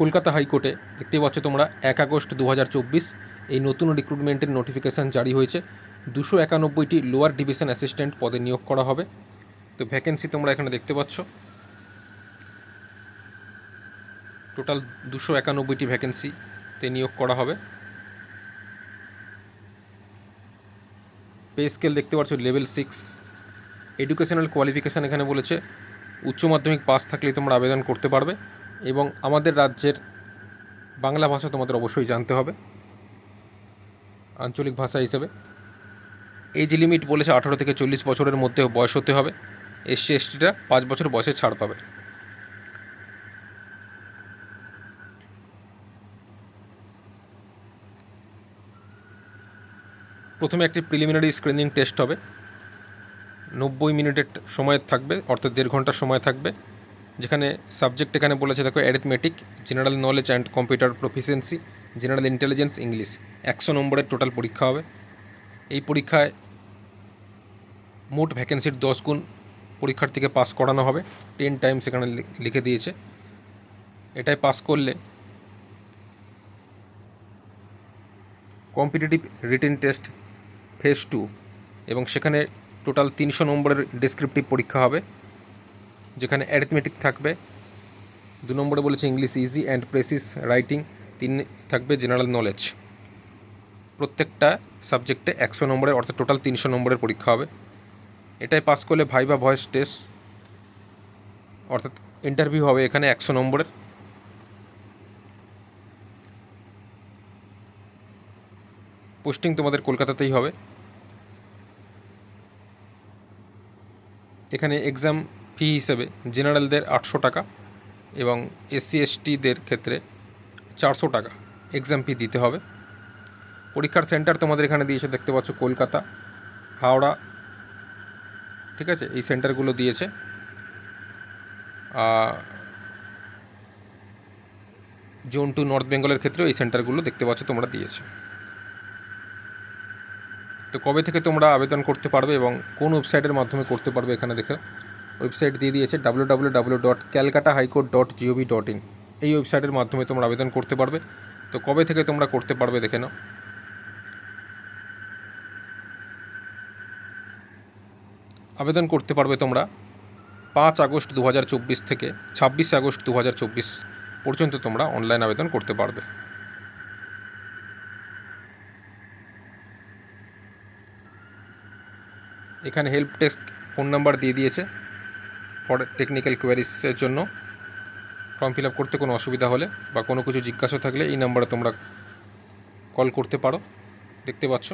কলকাতা হাইকোর্টে দেখতে পাচ্ছ তোমরা এক আগস্ট দু হাজার চব্বিশ এই নতুন রিক্রুটমেন্টের নোটিফিকেশান জারি হয়েছে। দুশো একানব্বইটি লোয়ার ডিভিশন অ্যাসিস্ট্যান্ট পদে নিয়োগ করা হবে। তো ভ্যাকেন্সি তোমরা এখানে দেখতে পাচ্ছ। টোটাল দুশো একানব্বইটি ভ্যাকেন্সিতে নিয়োগ করা হবে। পে স্কেল দেখতে পাচ্ছ লেভেল সিক্স এডুকেশনাল কোয়ালিফিকেশান এখানে বলেছে। উচ্চ মাধ্যমিক পাস থাকলেই তোমরা আবেদন করতে পারবে। এবং আমাদের রাজ্যের বাংলা ভাষা তোমাদের অবশ্যই জানতে হবে, আঞ্চলিক ভাষা হিসেবে। এজ লিমিট বলেছে আঠারো থেকে চল্লিশ বছরের মধ্যে বয়স হতে হবে, এসসি, এসটিরা পাঁচ বছর বয়সে ছাড় পাবে। প্রথমে একটি প্রিলিমিনারি স্ক্রিনিং টেস্ট হবে, নব্বই মিনিটের সময় থাকবে, অর্থাৎ দেড় ঘণ্টার সময় থাকবে। যেখানে সাবজেক্ট এখানে বলেছে, দেখো arithmetic general knowledge and computer proficiency general intelligence English একশো নম্বরের টোটাল পরীক্ষা হবে। এই পরীক্ষায় মোট ভ্যাকেন্সির দশ গুণ পরীক্ষার্থীকে পাস করানো হবে। টেন টাইমস এখানে লি- লিখে দিয়েছে। এটাই পাস করলে competitive written test phase two এবং সেখানে টোটাল তিনশো নম্বরের ডেসক্রিপটিভ পরীক্ষা হবে। যেখানে অ্যারিথমেটিক থাকবে। দু নম্বরে বলেছে English essay and precis writing তিন থাকবে জেনারেল নলেজ প্রত্যেকটা সাবজেক্টে একশো নম্বরের, অর্থাৎ টোটাল তিনশো নম্বরের পরীক্ষা হবে। এটাই পাস করলে ভাইবা ভয়েস টেস্ট অর্থাৎ ইন্টারভিউ হবে এখানে একশো নম্বরের। পোস্টিং তোমাদের কলকাতাতেই হবে। এখানে এক্সাম ফি হিসেবে জেনারেলদের আটশো টাকা এবং এসসি, এসটিদের ক্ষেত্রে চারশো টাকা এক্সাম ফি দিতে হবে। পরীক্ষার সেন্টার তোমাদের এখানে দিয়েছে, দেখতে পাচ্ছ কলকাতা, হাওড়া, ঠিক আছে? এই সেন্টারগুলো দিয়েছে। জোন টু নর্থ বেঙ্গলের ক্ষেত্রেও এই সেন্টারগুলো দেখতে পাচ্ছ তোমরা দিয়েছে। তো কবে থেকে তোমরা আবেদন করতে পারবে এবং কোন ওয়েবসাইটের মাধ্যমে করতে পারবে এখানে দেখে ওয়েবসাইট দিয়ে দিয়েছে W W W dot Calcutta high court dot dot এই ওয়েবসাইটের মাধ্যমে তোমরা আবেদন করতে পারবে। তো কবে থেকে তোমরা করতে পারবে দেখে নাও। আবেদন করতে পারবে তোমরা পাঁচ আগস্ট দু হাজার চব্বিশ থেকে ছাব্বিশ আগস্ট দু হাজার চব্বিশ পর্যন্ত তোমরা অনলাইন আবেদন করতে পারবে। এখানে হেল্প ডেস্ক ফোন নাম্বার দিয়ে দিয়েছে। ফর টেকনিক্যাল কোয়ারিসের জন্য ফর্ম ফিল করতে কোনো অসুবিধা হলে বা কোনো কিছু জিজ্ঞাসা থাকলে এই নাম্বারে তোমরা কল করতে পারো। দেখতে পাচ্ছ?